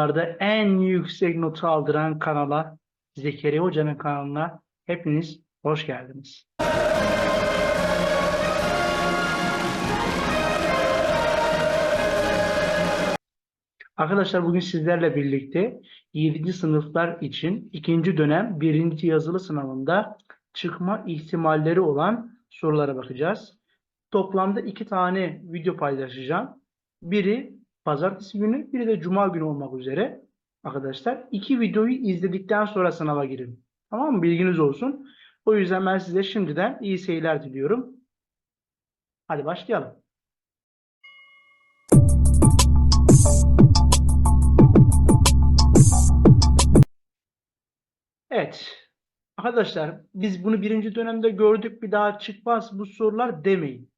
Sınavlarda en yüksek notu aldıran kanala, Zekeriya Hoca'nın kanalına hepiniz hoş geldiniz. Arkadaşlar bugün sizlerle birlikte 7. sınıflar için ikinci dönem birinci yazılı sınavında çıkma ihtimalleri olan sorulara bakacağız. Toplamda iki tane video paylaşacağım. Biri pazartesi günü, biri de cuma günü olmak üzere. Arkadaşlar iki videoyu izledikten sonra sınava girin. Tamam mı? Bilginiz olsun. O yüzden ben size şimdiden iyi seyirler diliyorum. Hadi başlayalım. Evet. Arkadaşlar biz bunu birinci dönemde gördük bir daha çıkmaz bu sorular demeyin.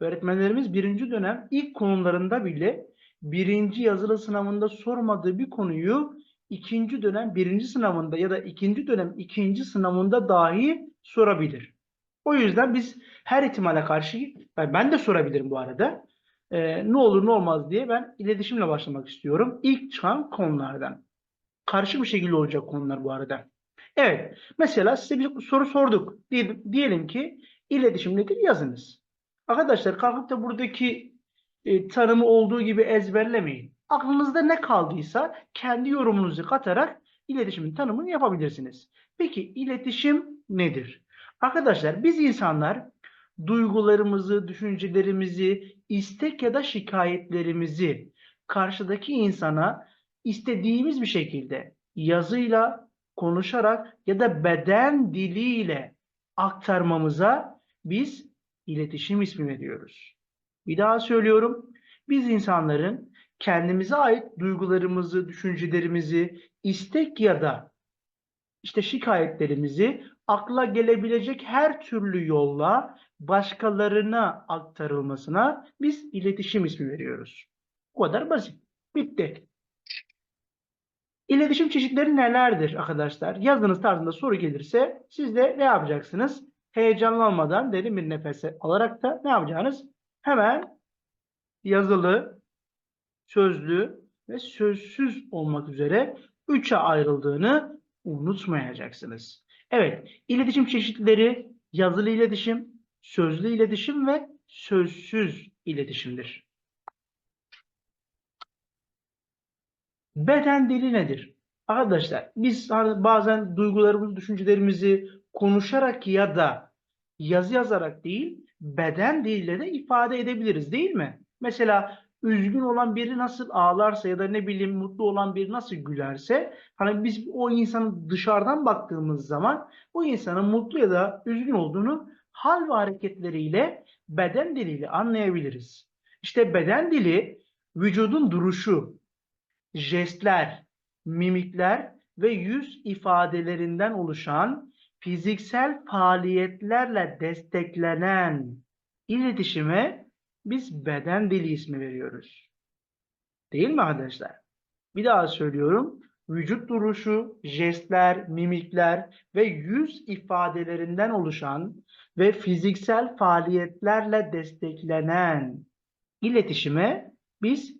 Öğretmenlerimiz birinci dönem ilk konularında bile birinci yazılı sınavında sormadığı bir konuyu ikinci dönem birinci sınavında ya da ikinci dönem ikinci sınavında dahi sorabilir. O yüzden biz her ihtimale karşı ben de sorabilirim bu arada. Ee, ne olur ne olmaz diye ben iletişimle başlamak istiyorum. İlk çıkan konulardan. Karşı bir şekilde olacak konular bu arada. Evet. Mesela size bir soru sorduk. Diyelim ki iletişim nedir? Yazınız. Arkadaşlar kalkıp da buradaki e, tanımı olduğu gibi ezberlemeyin. Aklınızda ne kaldıysa kendi yorumunuzu katarak iletişimin tanımını yapabilirsiniz. Peki iletişim nedir? Arkadaşlar biz insanlar duygularımızı, düşüncelerimizi, istek ya da şikayetlerimizi karşıdaki insana istediğimiz bir şekilde yazıyla, konuşarak ya da beden diliyle aktarmamıza biz iletişim ismi veriyoruz. Bir daha söylüyorum. Biz insanların kendimize ait duygularımızı, düşüncelerimizi, istek ya da işte şikayetlerimizi akla gelebilecek her türlü yolla başkalarına aktarılmasına biz iletişim ismi veriyoruz. Bu kadar basit. Bitti. İletişim çeşitleri nelerdir arkadaşlar? Yazınız tarzında soru gelirse siz de ne yapacaksınız? Heyecanlanmadan derin bir nefes alarak da ne yapacağınız? Hemen yazılı, sözlü ve sözsüz olmak üzere üçe ayrıldığını unutmayacaksınız. Evet, iletişim çeşitleri yazılı iletişim, sözlü iletişim ve sözsüz iletişimdir. Beden dili nedir? Arkadaşlar biz hani bazen duygularımızı, düşüncelerimizi konuşarak ya da yazı yazarak değil, beden diliyle de ifade edebiliriz değil mi? Mesela üzgün olan biri nasıl ağlarsa ya da ne bileyim mutlu olan biri nasıl gülerse hani biz o insanın dışarıdan baktığımız zaman o insanın mutlu ya da üzgün olduğunu hal ve hareketleriyle beden diliyle anlayabiliriz. İşte beden dili vücudun duruşu, jestler, mimikler ve yüz ifadelerinden oluşan fiziksel faaliyetlerle desteklenen iletişime biz beden dili ismi veriyoruz. Değil mi arkadaşlar? Bir daha söylüyorum. Vücut duruşu, jestler, mimikler ve yüz ifadelerinden oluşan ve fiziksel faaliyetlerle desteklenen iletişime biz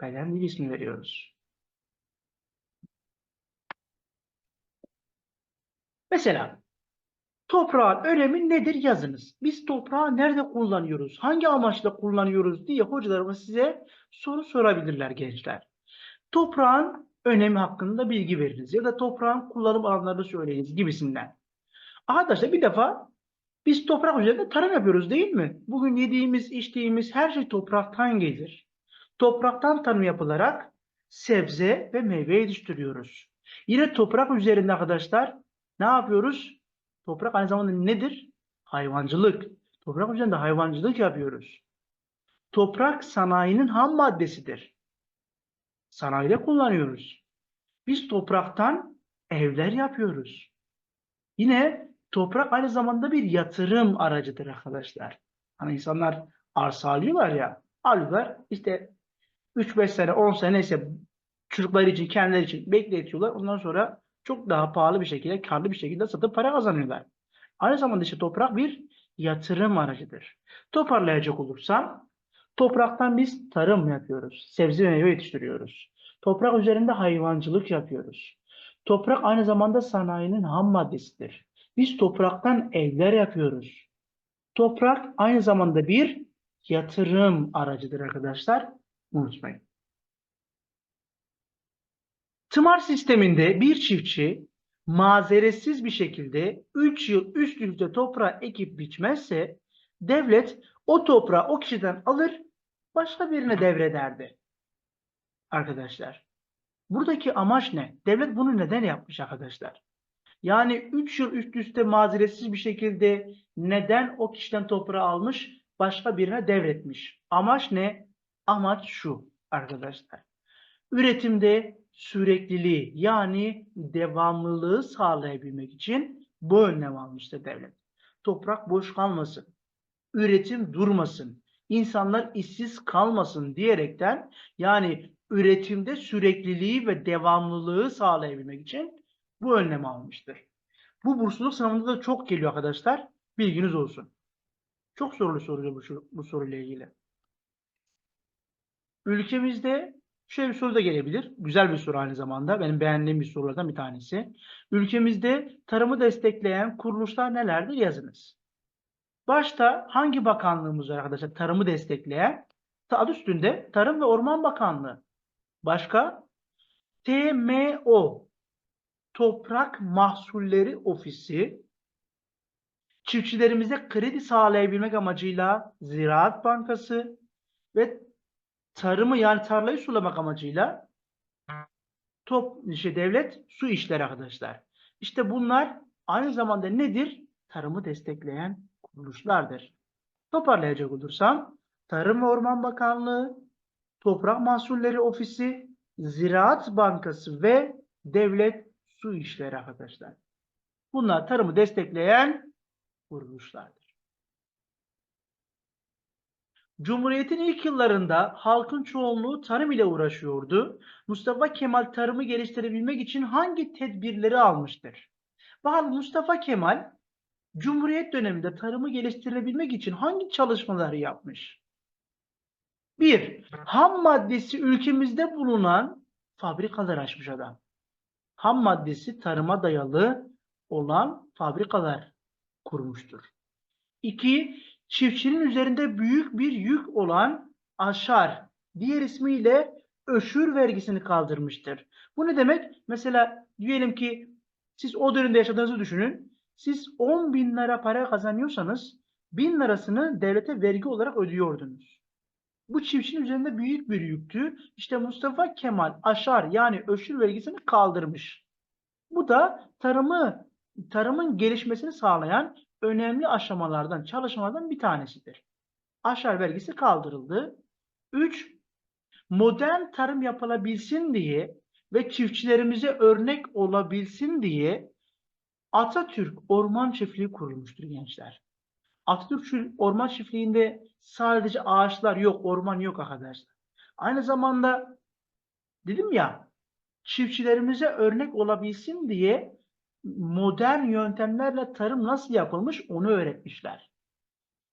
beden dili ismi veriyoruz. Mesela toprağın önemi nedir yazınız. Biz toprağı nerede kullanıyoruz? Hangi amaçla kullanıyoruz diye hocalarımız size soru sorabilirler gençler. Toprağın önemi hakkında bilgi veriniz ya da toprağın kullanım alanlarını söyleyiniz gibisinden. Arkadaşlar bir defa biz toprak üzerinde tarım yapıyoruz değil mi? Bugün yediğimiz, içtiğimiz her şey topraktan gelir. Topraktan tarım yapılarak sebze ve meyve yetiştiriyoruz. Yine toprak üzerinde arkadaşlar ne yapıyoruz? Toprak aynı zamanda nedir? Hayvancılık. Toprak üzerinde hayvancılık yapıyoruz. Toprak sanayinin ham maddesidir. Sanayide kullanıyoruz. Biz topraktan evler yapıyoruz. Yine toprak aynı zamanda bir yatırım aracıdır arkadaşlar. Hani insanlar arsa alıyorlar ya, alıyorlar işte 3-5 sene, 10 sene ise çocukları için, kendileri için bekletiyorlar. Ondan sonra çok daha pahalı bir şekilde, karlı bir şekilde satıp para kazanıyorlar. Aynı zamanda işte toprak bir yatırım aracıdır. Toparlayacak olursam, Topraktan biz tarım yapıyoruz. Sebze ve meyve yetiştiriyoruz. Toprak üzerinde hayvancılık yapıyoruz. Toprak aynı zamanda sanayinin ham maddesidir. Biz topraktan evler yapıyoruz. Toprak aynı zamanda bir yatırım aracıdır arkadaşlar. Unutmayın. Tımar sisteminde bir çiftçi mazeretsiz bir şekilde 3 yıl üst üste toprağı ekip biçmezse devlet o toprağı o kişiden alır başka birine devrederdi. Arkadaşlar. Buradaki amaç ne? Devlet bunu neden yapmış arkadaşlar? Yani 3 yıl üst üste mazeretsiz bir şekilde neden o kişiden toprağı almış başka birine devretmiş? Amaç ne? Amaç şu arkadaşlar. Üretimde sürekliliği yani devamlılığı sağlayabilmek için bu önlem almıştır devlet. Toprak boş kalmasın, üretim durmasın, insanlar işsiz kalmasın diyerekten yani üretimde sürekliliği ve devamlılığı sağlayabilmek için bu önlemi almıştır. Bu bursluluk sınavında da çok geliyor arkadaşlar. Bilginiz olsun. Çok sorulu soruyor bu, bu soruyla ilgili. Ülkemizde şöyle bir soru da gelebilir. Güzel bir soru aynı zamanda. Benim beğendiğim bir sorulardan bir tanesi. Ülkemizde tarımı destekleyen kuruluşlar nelerdir yazınız. Başta hangi bakanlığımız var arkadaşlar tarımı destekleyen? Adı üstünde Tarım ve Orman Bakanlığı. Başka? TMO Toprak Mahsulleri Ofisi çiftçilerimize kredi sağlayabilmek amacıyla Ziraat Bankası ve tarımı yani tarlayı sulamak amacıyla top işte devlet su işleri arkadaşlar. İşte bunlar aynı zamanda nedir? Tarımı destekleyen kuruluşlardır. Toparlayacak olursam Tarım ve Orman Bakanlığı, Toprak Mahsulleri Ofisi, Ziraat Bankası ve Devlet Su İşleri arkadaşlar. Bunlar tarımı destekleyen kuruluşlardır. Cumhuriyet'in ilk yıllarında halkın çoğunluğu tarım ile uğraşıyordu. Mustafa Kemal tarımı geliştirebilmek için hangi tedbirleri almıştır? Bakalım Mustafa Kemal Cumhuriyet döneminde tarımı geliştirebilmek için hangi çalışmaları yapmış? Bir, ham maddesi ülkemizde bulunan fabrikalar açmış adam. Ham maddesi tarıma dayalı olan fabrikalar kurmuştur. İki, çiftçinin üzerinde büyük bir yük olan aşar, diğer ismiyle öşür vergisini kaldırmıştır. Bu ne demek? Mesela diyelim ki siz o dönemde yaşadığınızı düşünün. Siz 10 bin lira para kazanıyorsanız 1000 lirasını devlete vergi olarak ödüyordunuz. Bu çiftçinin üzerinde büyük bir yüktü. İşte Mustafa Kemal aşar yani öşür vergisini kaldırmış. Bu da tarımı tarımın gelişmesini sağlayan önemli aşamalardan, çalışmalardan bir tanesidir. Aşar vergisi kaldırıldı. 3. Modern tarım yapılabilsin diye ve çiftçilerimize örnek olabilsin diye Atatürk Orman Çiftliği kurulmuştur gençler. Atatürk Orman Çiftliği'nde sadece ağaçlar yok, orman yok arkadaşlar. Aynı zamanda dedim ya çiftçilerimize örnek olabilsin diye modern yöntemlerle tarım nasıl yapılmış onu öğretmişler.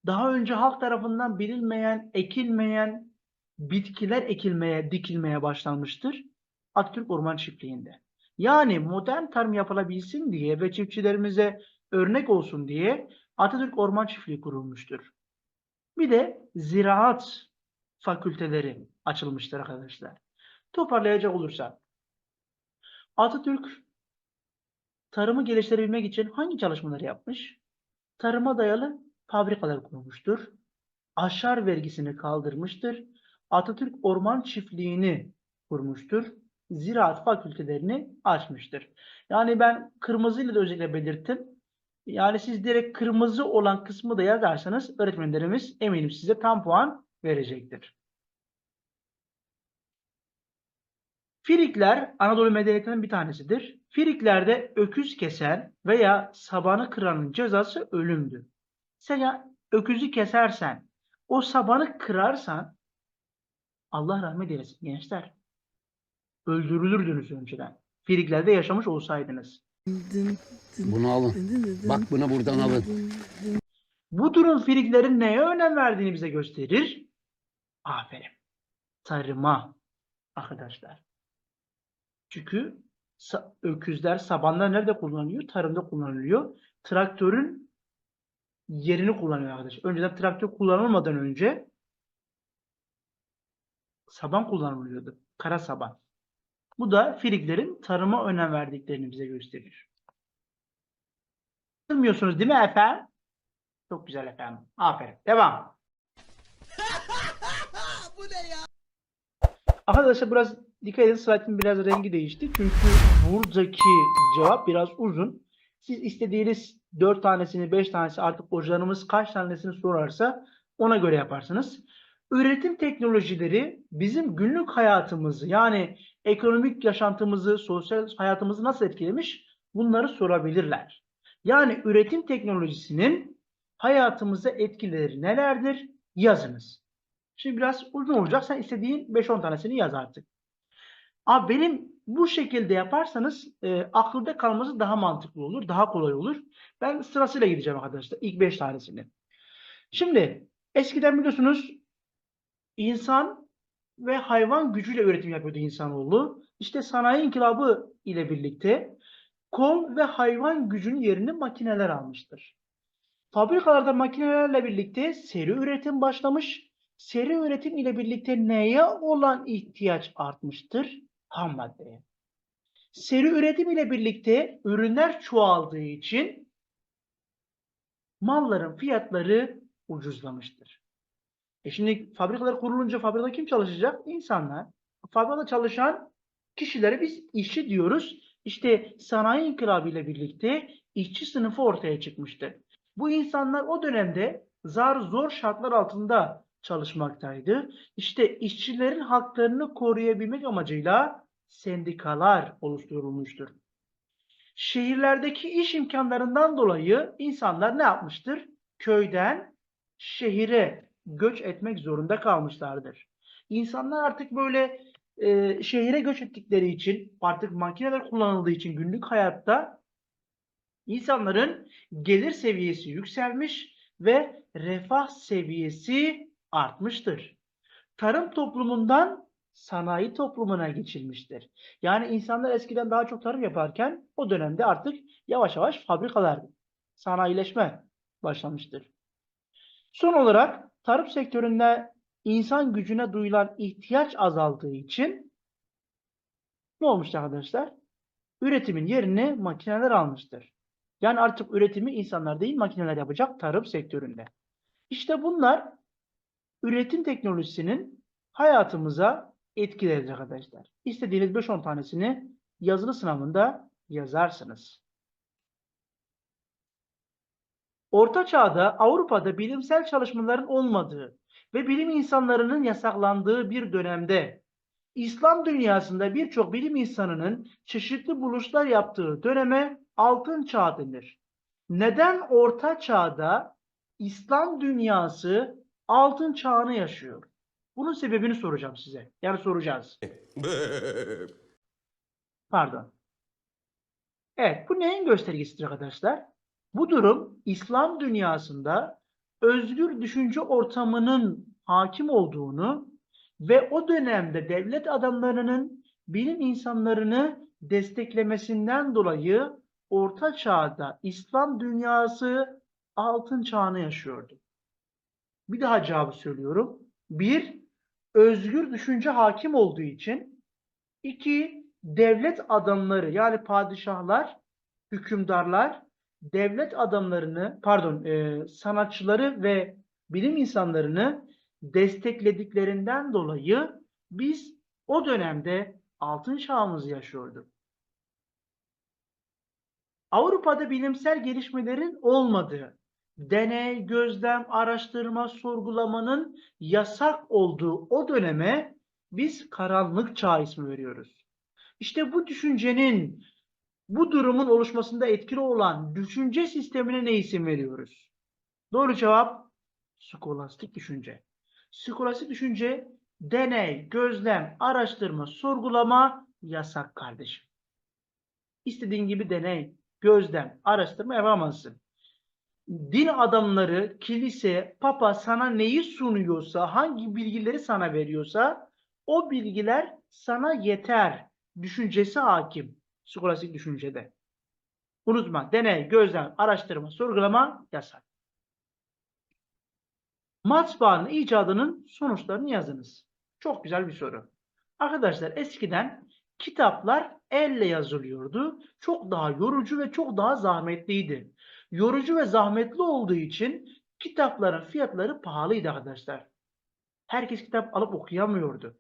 Daha önce halk tarafından bilinmeyen, ekilmeyen bitkiler ekilmeye, dikilmeye başlanmıştır Atatürk Orman Çiftliği'nde. Yani modern tarım yapılabilsin diye ve çiftçilerimize örnek olsun diye Atatürk Orman Çiftliği kurulmuştur. Bir de ziraat fakülteleri açılmıştır arkadaşlar. Toparlayacak olursak Atatürk tarımı geliştirebilmek için hangi çalışmaları yapmış? Tarıma dayalı fabrikalar kurmuştur. Aşar vergisini kaldırmıştır. Atatürk Orman Çiftliği'ni kurmuştur. Ziraat fakültelerini açmıştır. Yani ben kırmızıyla da özellikle belirttim. Yani siz direkt kırmızı olan kısmı da yazarsanız öğretmenlerimiz eminim size tam puan verecektir. Firikler Anadolu medeniyetinin bir tanesidir. Firiklerde öküz kesen veya sabanı kıranın cezası ölümdür. Sen öküzü kesersen, o sabanı kırarsan Allah rahmet eylesin gençler. Öldürülürdünüz önceden. Firiklerde yaşamış olsaydınız. Bunu alın. Bak bunu buradan alın. Bu durum Firiklerin neye önem verdiğini bize gösterir. Aferin. Tarıma arkadaşlar. Çünkü öküzler, sabanlar nerede kullanılıyor? Tarımda kullanılıyor. Traktörün yerini kullanıyor arkadaşlar. Önceden traktör kullanılmadan önce saban kullanılıyordu. Kara saban. Bu da Friklerin tarıma önem verdiklerini bize gösterir. Bilmiyorsunuz değil mi efendim? Çok güzel efendim. Aferin. Devam. Arkadaşlar biraz dikkat edin slaytın biraz rengi değişti. Çünkü buradaki cevap biraz uzun. Siz istediğiniz 4 tanesini 5 tanesi artık hocalarımız kaç tanesini sorarsa ona göre yaparsınız. Üretim teknolojileri bizim günlük hayatımızı yani ekonomik yaşantımızı, sosyal hayatımızı nasıl etkilemiş? Bunları sorabilirler. Yani üretim teknolojisinin hayatımıza etkileri nelerdir? Yazınız. Şimdi biraz uzun olacak. Sen istediğin 5-10 tanesini yaz artık. Abi benim bu şekilde yaparsanız e, akılda kalması daha mantıklı olur, daha kolay olur. Ben sırasıyla gideceğim arkadaşlar. İlk 5 tanesini. Şimdi eskiden biliyorsunuz insan ve hayvan gücüyle üretim yapıyordu insanoğlu. İşte sanayi inkılabı ile birlikte kol ve hayvan gücünün yerini makineler almıştır. Fabrikalarda makinelerle birlikte seri üretim başlamış. Seri üretim ile birlikte neye olan ihtiyaç artmıştır? Ham maddeye. Seri üretim ile birlikte ürünler çoğaldığı için malların fiyatları ucuzlamıştır. E şimdi fabrikalar kurulunca fabrikada kim çalışacak? İnsanlar. Fabrikada çalışan kişilere biz işçi diyoruz. İşte sanayi inkılabı ile birlikte işçi sınıfı ortaya çıkmıştı. Bu insanlar o dönemde zar zor şartlar altında çalışmaktaydı. İşte işçilerin haklarını koruyabilmek amacıyla sendikalar oluşturulmuştur. Şehirlerdeki iş imkanlarından dolayı insanlar ne yapmıştır? Köyden şehire göç etmek zorunda kalmışlardır. İnsanlar artık böyle e, şehire göç ettikleri için, artık makineler kullanıldığı için günlük hayatta insanların gelir seviyesi yükselmiş ve refah seviyesi artmıştır. Tarım toplumundan sanayi toplumuna geçilmiştir. Yani insanlar eskiden daha çok tarım yaparken o dönemde artık yavaş yavaş fabrikalar, sanayileşme başlamıştır. Son olarak tarım sektöründe insan gücüne duyulan ihtiyaç azaldığı için ne olmuştur arkadaşlar? Üretimin yerini makineler almıştır. Yani artık üretimi insanlar değil makineler yapacak tarım sektöründe. İşte bunlar üretim teknolojisinin hayatımıza etkileridir arkadaşlar. İstediğiniz 5-10 tanesini yazılı sınavında yazarsınız. Orta Çağ'da Avrupa'da bilimsel çalışmaların olmadığı ve bilim insanlarının yasaklandığı bir dönemde İslam dünyasında birçok bilim insanının çeşitli buluşlar yaptığı döneme Altın Çağ denir. Neden Orta Çağ'da İslam dünyası Altın Çağ'ını yaşıyor? Bunun sebebini soracağım size. Yani soracağız. Pardon. Evet, bu neyin göstergesidir arkadaşlar? Bu durum İslam dünyasında özgür düşünce ortamının hakim olduğunu ve o dönemde devlet adamlarının bilim insanlarını desteklemesinden dolayı Orta Çağ'da İslam dünyası altın çağını yaşıyordu. Bir daha cevabı söylüyorum. Bir, özgür düşünce hakim olduğu için. iki devlet adamları yani padişahlar, hükümdarlar devlet adamlarını, pardon, e, sanatçıları ve bilim insanlarını desteklediklerinden dolayı biz o dönemde altın çağımızı yaşıyorduk. Avrupa'da bilimsel gelişmelerin olmadığı, deney, gözlem, araştırma, sorgulamanın yasak olduğu o döneme biz karanlık çağ ismi veriyoruz. İşte bu düşüncenin, bu durumun oluşmasında etkili olan düşünce sistemine ne isim veriyoruz? Doğru cevap skolastik düşünce. Skolastik düşünce deney, gözlem, araştırma, sorgulama yasak kardeşim. İstediğin gibi deney, gözlem, araştırma yapamazsın. Din adamları, kilise, papa sana neyi sunuyorsa, hangi bilgileri sana veriyorsa o bilgiler sana yeter düşüncesi hakim. Skolastik düşüncede. Unutma, deney, gözlem, araştırma, sorgulama yasak. Matbaanın icadının sonuçlarını yazınız. Çok güzel bir soru. Arkadaşlar eskiden kitaplar elle yazılıyordu. Çok daha yorucu ve çok daha zahmetliydi. Yorucu ve zahmetli olduğu için kitapların fiyatları pahalıydı arkadaşlar. Herkes kitap alıp okuyamıyordu.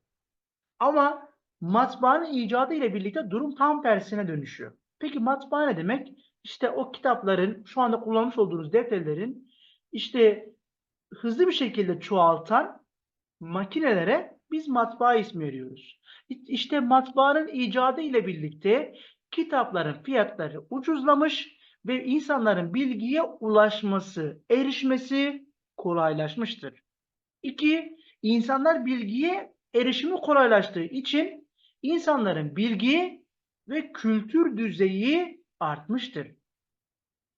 Ama matbaanın icadı ile birlikte durum tam tersine dönüşüyor. Peki matbaa ne demek? İşte o kitapların, şu anda kullanmış olduğunuz defterlerin işte hızlı bir şekilde çoğaltan makinelere biz matbaa ismi veriyoruz. İşte matbaanın icadı ile birlikte kitapların fiyatları ucuzlamış ve insanların bilgiye ulaşması, erişmesi kolaylaşmıştır. İki, insanlar bilgiye erişimi kolaylaştığı için insanların bilgi ve kültür düzeyi artmıştır.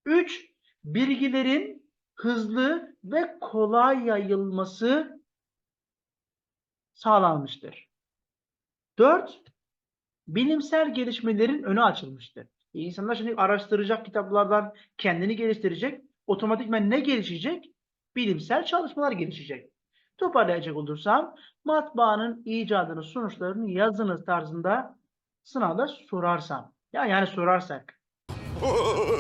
Üç, bilgilerin hızlı ve kolay yayılması sağlanmıştır. 4. Bilimsel gelişmelerin önü açılmıştır. İnsanlar şimdi araştıracak kitaplardan kendini geliştirecek. Otomatikman ne gelişecek? Bilimsel çalışmalar gelişecek. Toparlayacak olursam matbaanın icadının sonuçlarını yazınız tarzında sınavda sorarsam. Ya yani sorarsak.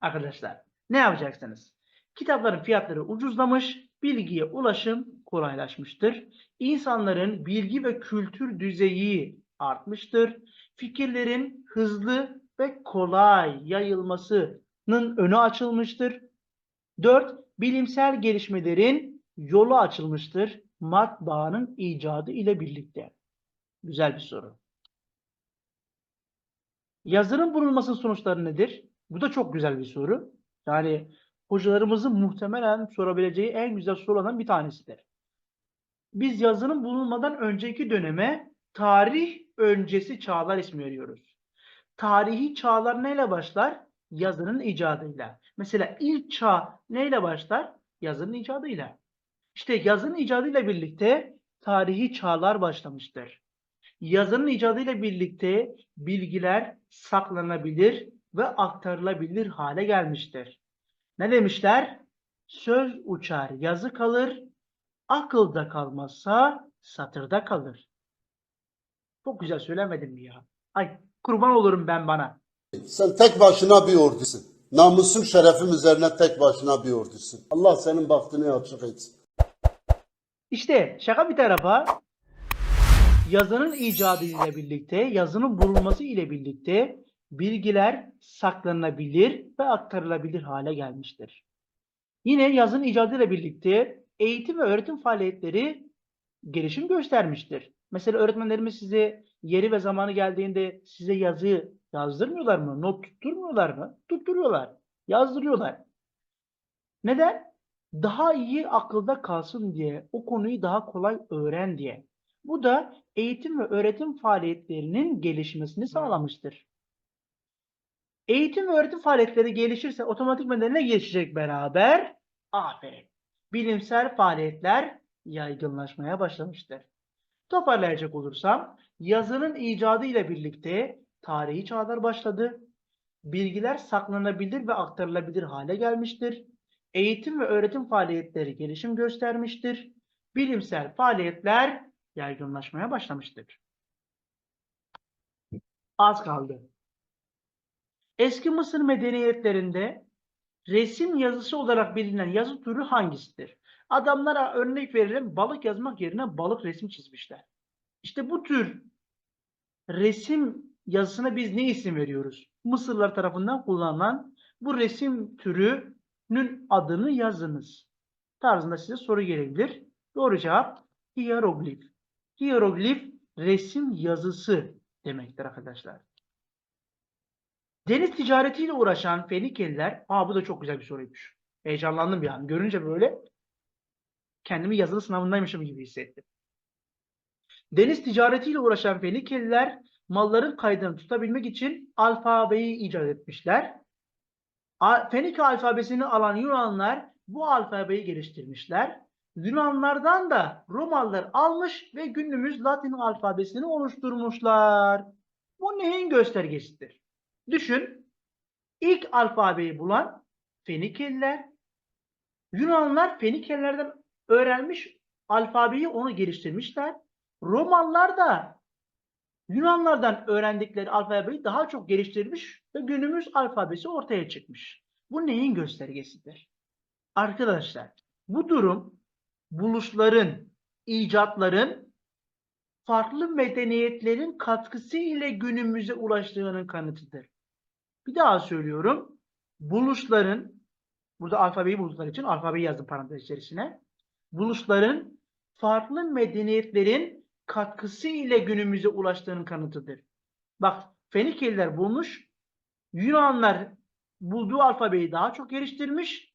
Arkadaşlar ne yapacaksınız? Kitapların fiyatları ucuzlamış, bilgiye ulaşım kolaylaşmıştır. İnsanların bilgi ve kültür düzeyi artmıştır. Fikirlerin hızlı ve kolay yayılmasının önü açılmıştır. 4. Bilimsel gelişmelerin yolu açılmıştır. Matbaanın icadı ile birlikte. Güzel bir soru. Yazının bulunmasının sonuçları nedir? Bu da çok güzel bir soru. Yani hocalarımızın muhtemelen sorabileceği en güzel sorulardan bir tanesidir. Biz yazının bulunmadan önceki döneme tarih öncesi çağlar ismi veriyoruz. Tarihi çağlar neyle başlar? Yazının icadıyla. Mesela ilk çağ neyle başlar? Yazının icadıyla. İşte yazının icadıyla birlikte tarihi çağlar başlamıştır. Yazının icadıyla birlikte bilgiler saklanabilir ve aktarılabilir hale gelmiştir. Ne demişler? Söz uçar, yazı kalır, akılda kalmazsa satırda kalır. Çok güzel söylemedim mi ya? Ay kurban olurum ben bana. Sen tek başına bir ordusun. Namusum şerefim üzerine tek başına bir ordusun. Allah senin bahtını açık etsin. İşte şaka bir tarafa yazının icadı ile birlikte, yazının bulunması ile birlikte bilgiler saklanabilir ve aktarılabilir hale gelmiştir. Yine yazının icadı ile birlikte eğitim ve öğretim faaliyetleri gelişim göstermiştir. Mesela öğretmenlerimiz size yeri ve zamanı geldiğinde size yazı yazdırmıyorlar mı? Not tutturmuyorlar mı? Tutturuyorlar. Yazdırıyorlar. Neden? Daha iyi akılda kalsın diye, o konuyu daha kolay öğren diye. Bu da eğitim ve öğretim faaliyetlerinin gelişmesini sağlamıştır. Eğitim ve öğretim faaliyetleri gelişirse otomatikman ne gelişecek beraber? Aferin. Bilimsel faaliyetler yaygınlaşmaya başlamıştır. Toparlayacak olursam, yazının icadı ile birlikte tarihi çağlar başladı. Bilgiler saklanabilir ve aktarılabilir hale gelmiştir. Eğitim ve öğretim faaliyetleri gelişim göstermiştir. Bilimsel faaliyetler yaygınlaşmaya başlamıştır. Az kaldı. Eski Mısır medeniyetlerinde resim yazısı olarak bilinen yazı türü hangisidir? Adamlara örnek verelim balık yazmak yerine balık resim çizmişler. İşte bu tür resim yazısına biz ne isim veriyoruz? Mısırlar tarafından kullanılan bu resim türünün adını yazınız. Tarzında size soru gelebilir. Doğru cevap hieroglif. Hieroglif resim yazısı demektir arkadaşlar. Deniz ticaretiyle uğraşan Fenikeliler, aa bu da çok güzel bir soruymuş. Heyecanlandım bir an. Görünce böyle kendimi yazılı sınavındaymışım gibi hissettim. Deniz ticaretiyle uğraşan Fenikeliler malların kaydını tutabilmek için alfabeyi icat etmişler. Fenike alfabesini alan Yunanlar bu alfabeyi geliştirmişler. Yunanlardan da Romalılar almış ve günümüz Latin alfabesini oluşturmuşlar. Bu neyin göstergesidir? Düşün, ilk alfabeyi bulan Fenikeliler, Yunanlar Fenikelilerden öğrenmiş alfabeyi onu geliştirmişler. Romalılar da Yunanlardan öğrendikleri alfabeyi daha çok geliştirmiş ve günümüz alfabesi ortaya çıkmış. Bu neyin göstergesidir? Arkadaşlar, bu durum buluşların, icatların farklı medeniyetlerin katkısı ile günümüze ulaştığının kanıtıdır. Bir daha söylüyorum. Buluşların, burada alfabeyi buldukları için alfabeyi yazdım parantez içerisine. Buluşların farklı medeniyetlerin katkısı ile günümüze ulaştığının kanıtıdır. Bak Fenikeliler bulmuş, Yunanlar bulduğu alfabeyi daha çok geliştirmiş,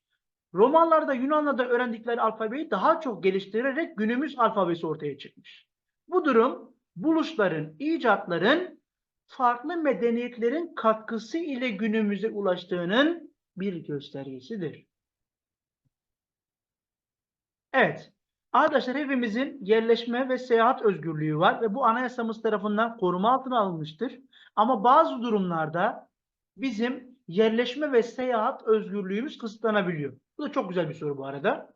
Romalılar da Yunanlar'da öğrendikleri alfabeyi daha çok geliştirerek günümüz alfabesi ortaya çıkmış. Bu durum buluşların, icatların farklı medeniyetlerin katkısı ile günümüze ulaştığının bir göstergesidir. Evet. Arkadaşlar hepimizin yerleşme ve seyahat özgürlüğü var ve bu anayasamız tarafından koruma altına alınmıştır. Ama bazı durumlarda bizim yerleşme ve seyahat özgürlüğümüz kısıtlanabiliyor. Bu da çok güzel bir soru bu arada.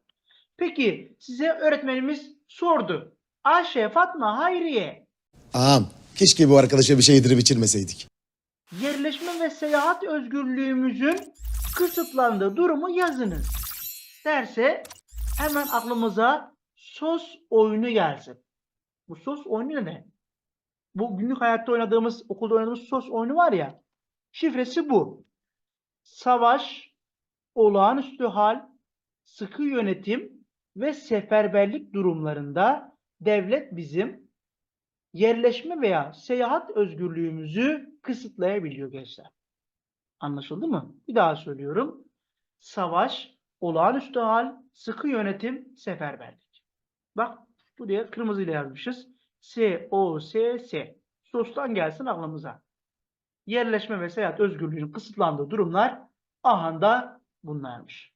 Peki size öğretmenimiz sordu. Ayşe, Fatma, Hayriye Ağam, keşke bu arkadaşa bir şey yedirip içirmeseydik. yerleşme ve seyahat özgürlüğümüzün kısıtlandığı durumu yazınız. Derse hemen aklımıza sos oyunu gelsin. Bu sos oyunu ne? Bu günlük hayatta oynadığımız, okulda oynadığımız sos oyunu var ya, şifresi bu. Savaş, olağanüstü hal, sıkı yönetim ve seferberlik durumlarında devlet bizim yerleşme veya seyahat özgürlüğümüzü kısıtlayabiliyor gençler. Anlaşıldı mı? Bir daha söylüyorum. Savaş, olağanüstü hal, sıkı yönetim, seferberlik. Bak buraya kırmızıyla yazmışız. S, O, S, S. Sostan gelsin aklımıza. Yerleşme ve seyahat özgürlüğünün kısıtlandığı durumlar ahanda bunlarmış.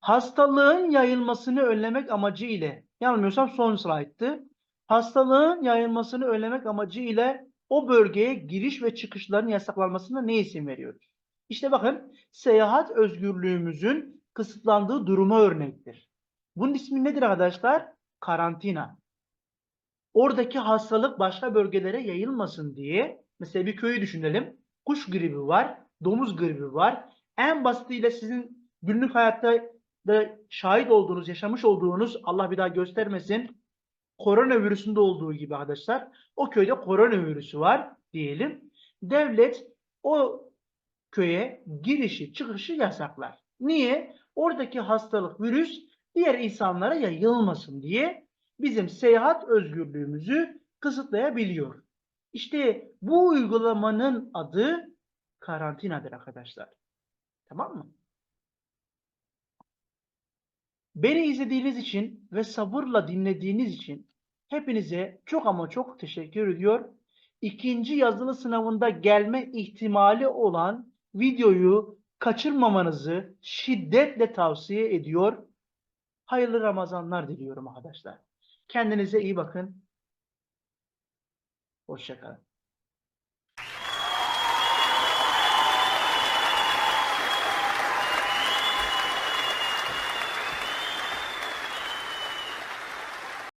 Hastalığın yayılmasını önlemek amacı ile, yanılmıyorsam son slayttı. Hastalığın yayılmasını önlemek amacı ile o bölgeye giriş ve çıkışların yasaklanmasına ne isim veriyoruz? İşte bakın seyahat özgürlüğümüzün kısıtlandığı duruma örnektir. Bunun ismi nedir arkadaşlar? Karantina. Oradaki hastalık başka bölgelere yayılmasın diye mesela bir köyü düşünelim. Kuş gribi var, domuz gribi var. En basitiyle sizin günlük hayatta da şahit olduğunuz, yaşamış olduğunuz Allah bir daha göstermesin koronavirüsünde olduğu gibi arkadaşlar o köyde koronavirüsü var diyelim. Devlet o köye girişi çıkışı yasaklar. Niye? Oradaki hastalık virüs diğer insanlara yayılmasın diye bizim seyahat özgürlüğümüzü kısıtlayabiliyor. İşte bu uygulamanın adı karantinadır arkadaşlar. Tamam mı? Beni izlediğiniz için ve sabırla dinlediğiniz için hepinize çok ama çok teşekkür ediyor. İkinci yazılı sınavında gelme ihtimali olan videoyu kaçırmamanızı şiddetle tavsiye ediyor. Hayırlı Ramazanlar diliyorum arkadaşlar. Kendinize iyi bakın. Hoşçakalın.